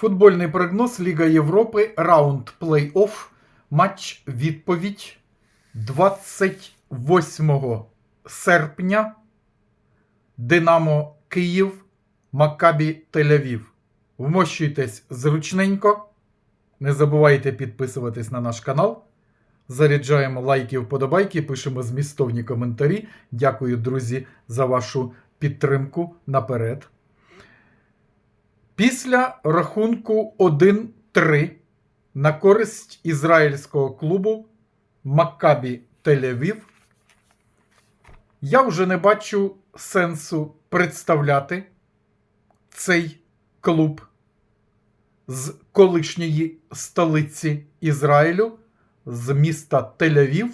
Футбольний прогноз Ліга Європи. Раунд плей-офф. Матч відповідь 28 серпня. Динамо Київ. Маккабі Тель-Авів. Вмощуйтесь зручненько. Не забувайте підписуватись на наш канал. Заряджаємо лайки, вподобайки, пишемо змістовні коментарі. Дякую, друзі, за вашу підтримку наперед. Після рахунку 1-3 на користь ізраїльського клубу Маккабі Тель-Авів я вже не бачу сенсу представляти цей клуб з колишньої столиці Ізраїлю, з міста Тель-Авів.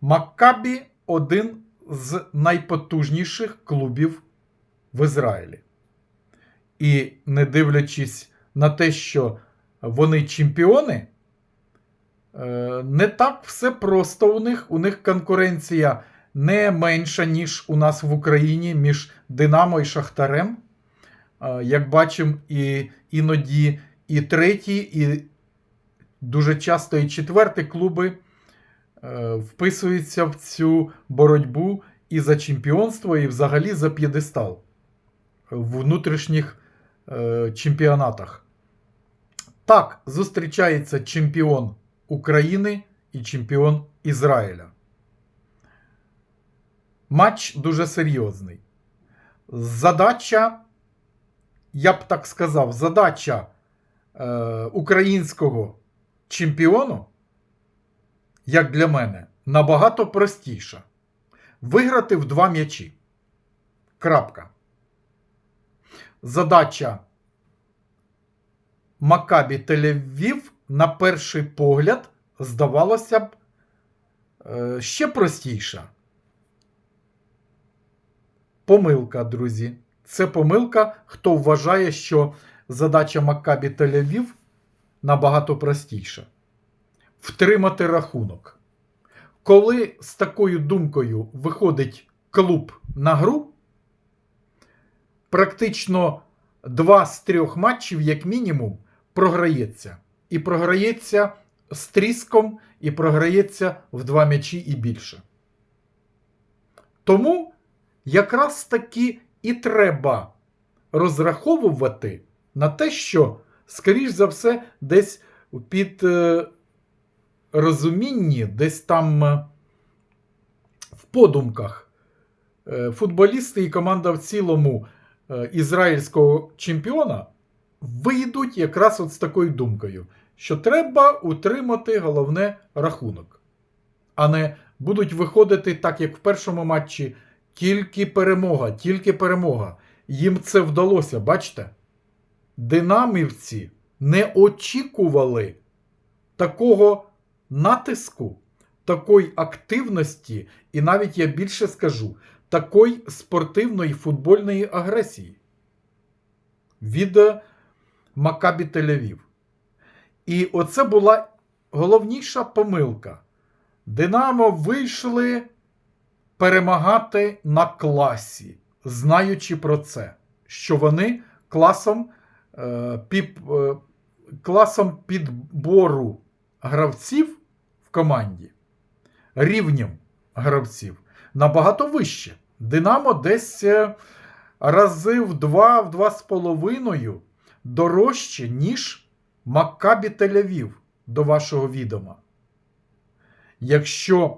Маккабі один з найпотужніших клубів в Ізраїлі. І не дивлячись на те, що вони чемпіони, е, не так все просто у них. У них конкуренція не менша, ніж у нас в Україні між Динамо і Шахтарем. Е, Як бачимо, і іноді і треті, і дуже часто і четверті клуби е, вписуються в цю боротьбу і за чемпіонство, і взагалі за п'єдестал внутрішніх е, чемпіонатах. Так, зустрічається чемпіон України і чемпіон Ізраїля. Матч дуже серйозний. Задача, я б так сказав, задача е, українського чемпіону, як для мене, набагато простіша. Виграти в два м'ячі. Крапка. Задача Макабі Тель-Авів на перший погляд здавалося б е, ще простіша. Помилка, друзі. Це помилка, хто вважає, що задача Маккабі Тель-Авів набагато простіша. Втримати рахунок. Коли з такою думкою виходить клуб на гру, практично два з трьох матчів, як мінімум, програється. І програється з тріском, і програється в два м'ячі і більше. Тому якраз таки і треба розраховувати на те, що, скоріш за все, десь під е, розумінні, десь там е, в подумках е, футболісти і команда в цілому ізраїльського чемпіона вийдуть якраз от з такою думкою, що треба утримати головне рахунок, а не будуть виходити так, як в першому матчі. Тільки перемога, тільки перемога. Їм це вдалося, бачите? Динамівці не очікували такого натиску, такої активності, і навіть я більше скажу, такої спортивної футбольної агресії від Макабі Тель-Авів. І оце була головніша помилка. Динамо вийшли перемагати на класі, знаючи про це, що вони класом, е, піп, е, класом підбору гравців в команді, рівнем гравців набагато вище. Динамо десь е, рази в два, в два з половиною дорожче, ніж Маккабі Тель-Авів до вашого відома. Якщо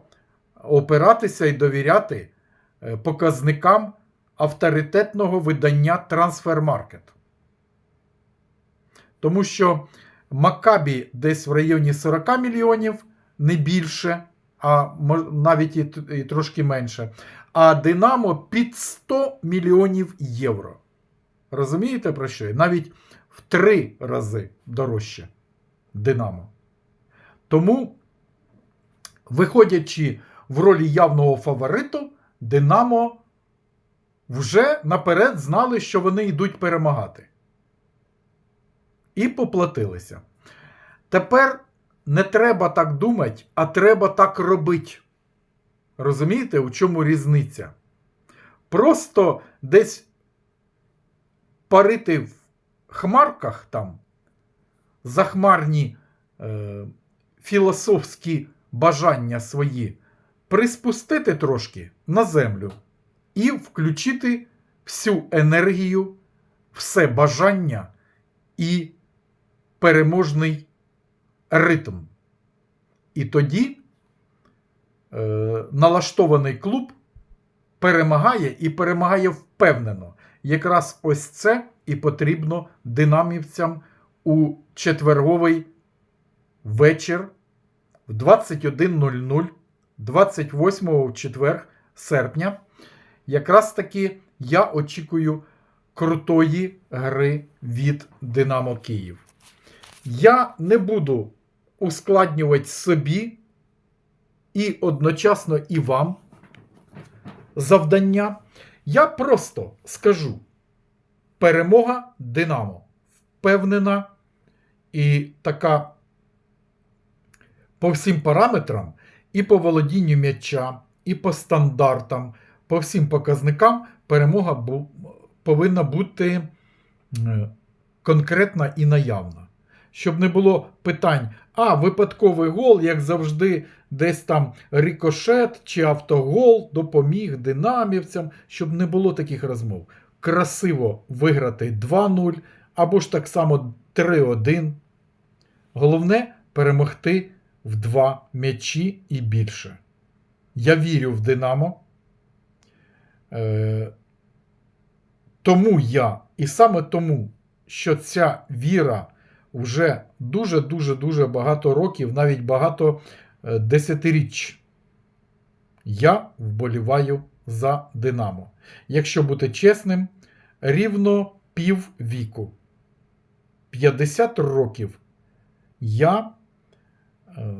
опиратися і довіряти е, показникам авторитетного видання Transfermarket. Тому що Маккабі десь в районі 40 мільйонів, не більше, а навіть і, і трошки менше. А Динамо під 100 мільйонів євро. Розумієте про що? Навіть в три рази дорожче Динамо. Тому, виходячи в ролі явного фавориту, Динамо вже наперед знали, що вони йдуть перемагати. І поплатилися. Тепер не треба так думати, а треба так робити. Розумієте, у чому різниця? Просто десь парити в хмарках там захмарні е, філософські бажання свої приспустити трошки на землю і включити всю енергію, все бажання і переможний ритм. І тоді е, налаштований клуб перемагає і перемагає впевнено. Якраз ось це і потрібно динамівцям у четверговий вечір в 21.00 28 в четвер серпня. Якраз таки я очікую крутої гри від Динамо Київ. Я не буду ускладнювати собі і одночасно і вам завдання. Я просто скажу: перемога Динамо впевнена і така по всім параметрам, і по володінню м'яча, і по стандартам, по всім показникам перемога повинна бути е, конкретна і наявна. Щоб не було питань, а випадковий гол, як завжди, десь там рикошет чи автогол допоміг динамівцям, щоб не було таких розмов. Красиво виграти 2-0 або ж так само 3-1. Головне перемогти в два м'ячі і більше. Я вірю в Динамо. Е, тому я, і саме тому, що ця віра вже дуже-дуже дуже багато років, навіть багато е, десятиріч, я вболіваю за Динамо. Якщо бути чесним, рівно пів віку. 50 років я е,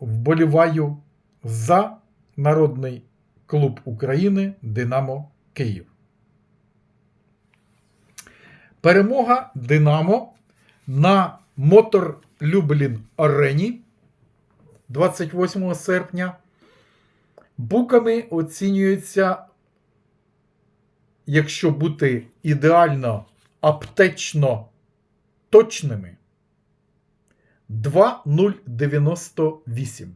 вболіваю за Народний клуб України Динамо Київ. Перемога Динамо на Мотор Люблін Арені 28 серпня. Буками оцінюється, якщо бути ідеально аптечно точними, 2,098.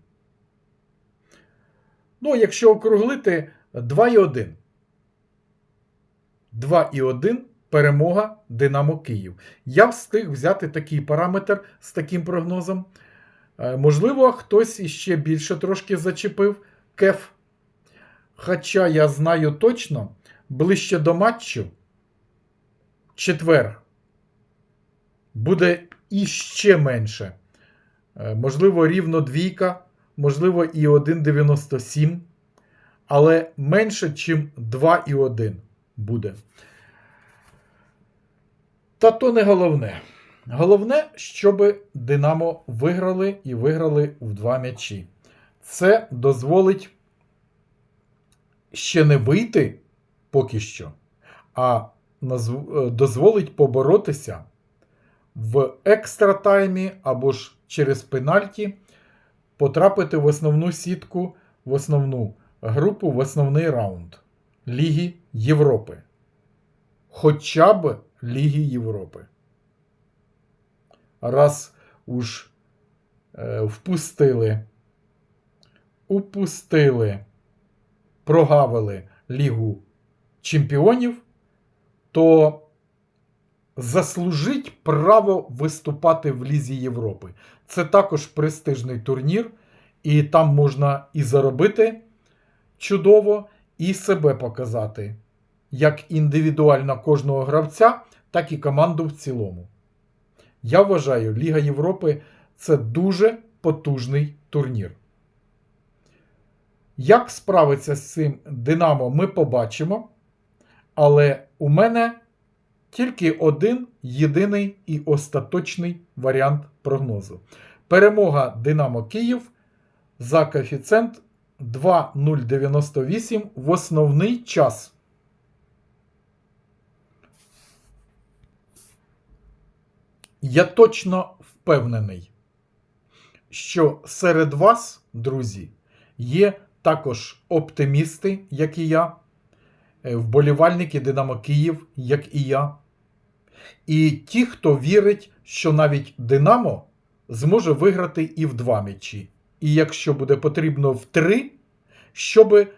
Ну, якщо округлити 2,1. 2,1 перемога Динамо Київ. Я встиг взяти такий параметр з таким прогнозом. Е, Можливо, хтось іще більше трошки зачепив кеф. Хоча я знаю точно, ближче до матчу четвер буде іще менше. Е, Можливо, рівно двійка, можливо, і 1,97, але менше, ніж 2,1 буде. Та то не головне. Головне, щоб Динамо виграли і виграли в два м'ячі. Це дозволить ще не вийти поки що, а е, дозволить поборотися в екстра таймі або ж через пенальті, потрапити в основну сітку, в основну групу, в основний раунд Ліги Європи. Хоча б Ліги Європи. Раз уж е, впустили, упустили, прогавили Лігу Чемпіонів, то заслужить право виступати в Лізі Європи. Це також престижний турнір, і там можна і заробити чудово, і себе показати, як індивідуально кожного гравця, так і команду в цілому. Я вважаю, Ліга Європи це дуже потужний турнір. Як справиться з цим Динамо, ми побачимо. Але у мене тільки один єдиний і остаточний варіант прогнозу. Перемога Динамо Київ за коефіцієнт 2,098 в основний час. Я точно впевнений, що серед вас, друзі, є також оптимісти, як і я, е, вболівальники Динамо Київ, як і я. І ті, хто вірить, що навіть Динамо зможе виграти і в два м'ячі. І якщо буде потрібно в три, щоб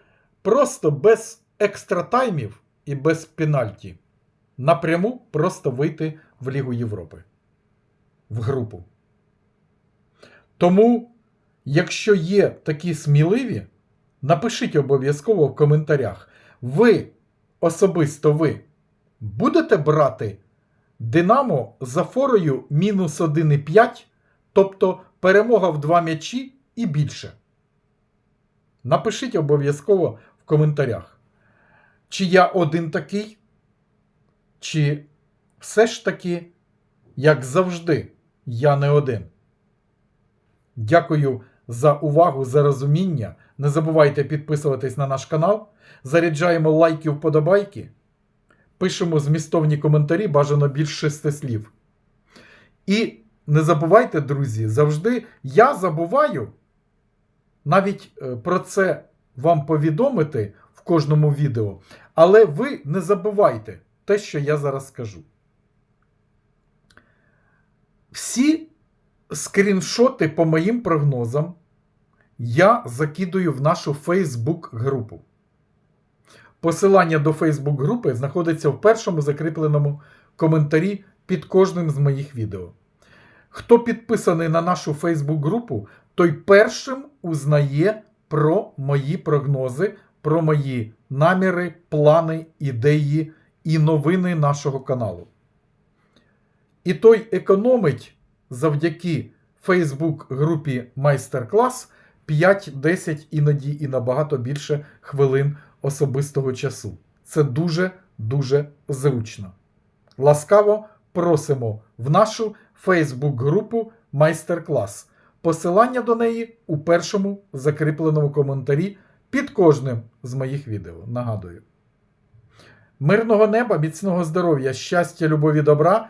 просто без екстратаймів і без пенальті напряму просто вийти в Лігу Європи в групу. Тому, якщо є такі сміливі, напишіть обов'язково в коментарях. Ви, особисто ви, будете брати Динамо за форою мінус 1,5, тобто перемога в два м'ячі і більше. Напишіть обов'язково в коментарях, чи я один такий, чи все ж таки, як завжди, я не один. Дякую за увагу, за розуміння. Не забувайте підписуватись на наш канал. Заряджаємо лайки, вподобайки. Пишемо змістовні коментарі, бажано більш шести слів. І не забувайте, друзі, завжди я забуваю навіть е, про це вам повідомити в кожному відео. Але ви не забувайте те, що я зараз скажу. Всі скріншоти по моїм прогнозам я закидую в нашу Facebook групу. Посилання до Facebook групи знаходиться в першому закріпленому коментарі під кожним з моїх відео. Хто підписаний на нашу Facebook групу, той першим узнає про мої прогнози, про мої наміри, плани, ідеї і новини нашого каналу. І той економить завдяки Facebook групі майстер-клас 5, 10, іноді і набагато більше хвилин особистого часу. Це дуже-дуже зручно. Ласкаво просимо в нашу Facebook групу майстер-клас. Посилання до неї у першому закріпленому коментарі під кожним з моїх відео. Нагадую. Мирного неба, міцного здоров'я, щастя, любові, добра.